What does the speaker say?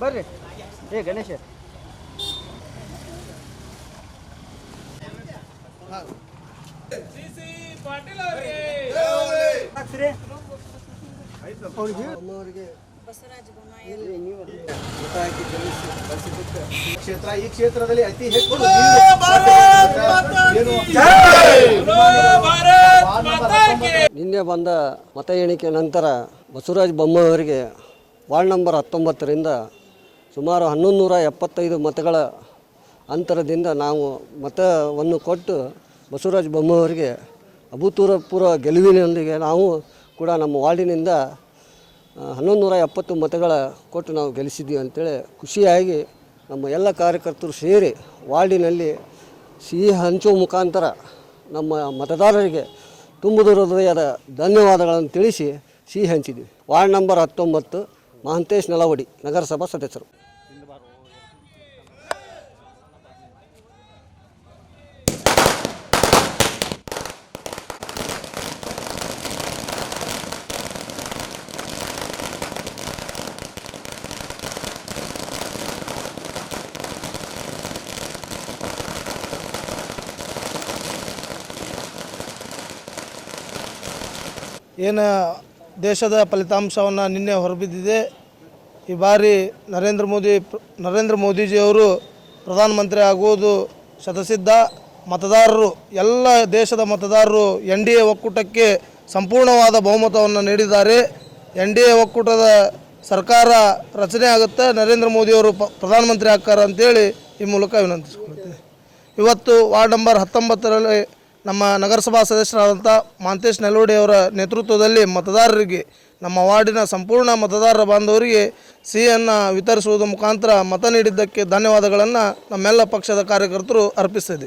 ಬರ್ರಿ ಏ Ganesha C C Patil ಅವರಿಗೆ ಕ್ಷೇತ್ರ ಈ ಕ್ಷೇತ್ರದಲ್ಲಿ ಅತಿ ಹೆಚ್ಚು ನಿನ್ನೆ ಬಂದ ಮತ ಎಣಿಕೆ ನಂತರ ಬಸವರಾಜ ಬೊಮ್ಮಾಯವರಿಗೆ ವಾರ್ಡ್ ನಂಬರ್ ಹತ್ತೊಂಬತ್ತರಿಂದ ಸುಮಾರು ಹನ್ನೊಂದು ನೂರ ಎಪ್ಪತ್ತೈದು ಮತಗಳ ಅಂತರದಿಂದ ನಾವು ಮತವನ್ನು ಕೊಟ್ಟು ಬಸವರಾಜ ಬೊಮ್ಮಾಯಿಯವರಿಗೆ ಅಭೂತಪೂರ್ವ ಗೆಲುವಿನೊಂದಿಗೆ ನಾವು ಕೂಡ ನಮ್ಮ ವಾರ್ಡಿನಿಂದ ಹನ್ನೊಂದು ನೂರ ಎಪ್ಪತ್ತು ಮತಗಳ ಕೊಟ್ಟು ನಾವು ಗೆಲ್ಲಿಸಿದ್ದೀವಿ ಅಂತೇಳಿ ಖುಷಿಯಾಗಿ ನಮ್ಮ ಎಲ್ಲ ಕಾರ್ಯಕರ್ತರು ಸೇರಿ ವಾರ್ಡಿನಲ್ಲಿ ಸಿಹಿ ಹಂಚುವ ಮುಖಾಂತರ ನಮ್ಮ ಮತದಾರರಿಗೆ ತುಂಬುದು ಹೃದಯದ ಧನ್ಯವಾದಗಳನ್ನು ತಿಳಿಸಿ ಸಿಹಿ ಹಂಚಿದ್ದೀವಿ ವಾರ್ಡ್ ನಂಬರ್ ಹತ್ತೊಂಬತ್ತು ಮಹಂತೇಶ್ ನಲವಡಿ ನಗರಸಭಾ ಸದಸ್ಯರು. ಏನು ದೇಶದ ಫಲಿತಾಂಶವನ್ನು ನಿನ್ನೆ ಹೊರಬಿದ್ದಿದೆ. ಈ ಬಾರಿ ನರೇಂದ್ರ ಮೋದಿ ನರೇಂದ್ರ ಮೋದಿಜಿಯವರು ಪ್ರಧಾನಮಂತ್ರಿ ಆಗುವುದು ಶತಸಿದ್ಧ. ಮತದಾರರು, ಎಲ್ಲ ದೇಶದ ಮತದಾರರು ಎನ್ ಡಿ ಎ ಒಕ್ಕೂಟಕ್ಕೆ ಸಂಪೂರ್ಣವಾದ ಬಹುಮತವನ್ನು ನೀಡಿದ್ದಾರೆ. ಎನ್ ಡಿ ಎ ಒಕ್ಕೂಟದ ಸರ್ಕಾರ ರಚನೆ ಆಗುತ್ತೆ. ನರೇಂದ್ರ ಮೋದಿಯವರು ಪ, ಪ್ರಧಾನಮಂತ್ರಿ ಆಗ್ತಾರೆ ಅಂತೇಳಿ ಈ ಮೂಲಕ ವಿನಂತಿಸ್ಕೊಳ್ತೀನಿ. ಇವತ್ತು ವಾರ್ಡ್ ನಂಬರ್ ಹತ್ತೊಂಬತ್ತರಲ್ಲಿ ನಮ್ಮ ನಗರಸಭಾ ಸದಸ್ಯರಾದಂಥ ಮಾಂತೇಶ್ ನೆಲೋಡಿಯವರ ನೇತೃತ್ವದಲ್ಲಿ ಮತದಾರರಿಗೆ, ನಮ್ಮ ವಾರ್ಡಿನ ಸಂಪೂರ್ಣ ಮತದಾರರ ಬಾಂಧವರಿಗೆ ಸಿಹಿಯನ್ನು ವಿತರಿಸುವುದರ ಮುಖಾಂತರ ಮತ ನೀಡಿದ್ದಕ್ಕೆ ಧನ್ಯವಾದಗಳನ್ನು ನಮ್ಮೆಲ್ಲ ಪಕ್ಷದ ಕಾರ್ಯಕರ್ತರು ಅರ್ಪಿಸ್ತಿದ್ದೀವಿ